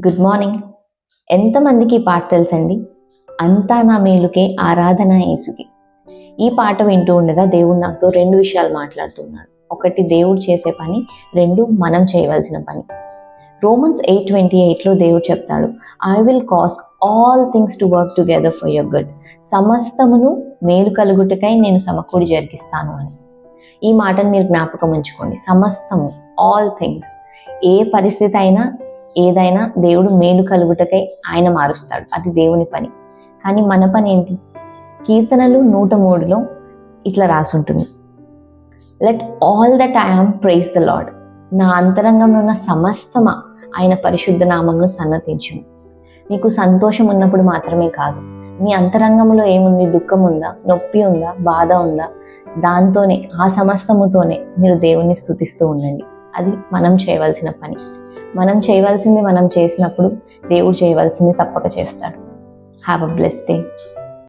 Good morning. ఎంతమందికి ఈ పాట తెలుసండి? అంతా నా మేలుకే ఆరాధన యేసుకి. ఈ పాట వింటూ ఉండగా దేవుడు నాతో రెండు విషయాలు మాట్లాడుతున్నాడు. ఒకటి దేవుడు చేసే పని రెండు మనం చేయవలసిన పని. రోమన్స్ ఎయిట్ ట్వంటీ ఎయిట్లో దేవుడు చెప్తాడు I will cause all things to work together for your good సమస్తమును మేలు కలుగుటకై నేను సమకూడి జరిగిస్తాను అని. ఈ మాటను మీరు జ్ఞాపకం ఉంచుకోండి. సమస్తము ఆల్ థింగ్స్ ఏ పరిస్థితి అయినా ఏదైనా దేవుడు మేలు కలుగుటకై ఆయన మారుస్తాడు. అది దేవుని పని. కానీ మన పని ఏంటి? కీర్తనలు నూట మూడులో ఇట్లా రాసుంటుంది. Let all that I'm praise the lord నా అంతరంగంలో ఉన్న సమస్తమా ఆయన పరిశుద్ధ నామంను సన్నతించు మీకు సంతోషం ఉన్నప్పుడు మాత్రమే కాదు మీ అంతరంగంలో ఏముంది? దుఃఖం ఉందా? నొప్పి ఉందా? బాధ ఉందా? దాంతోనే ఆ సమస్తముతోనే మీరు దేవుణ్ణి స్తుతిస్తూ ఉండండి. అది మనం చేయవలసిన పని. మనం చేయవలసింది మనం చేసినప్పుడు దేవుడు చేయవలసింది తప్పక చేస్తాడు. Have a bless day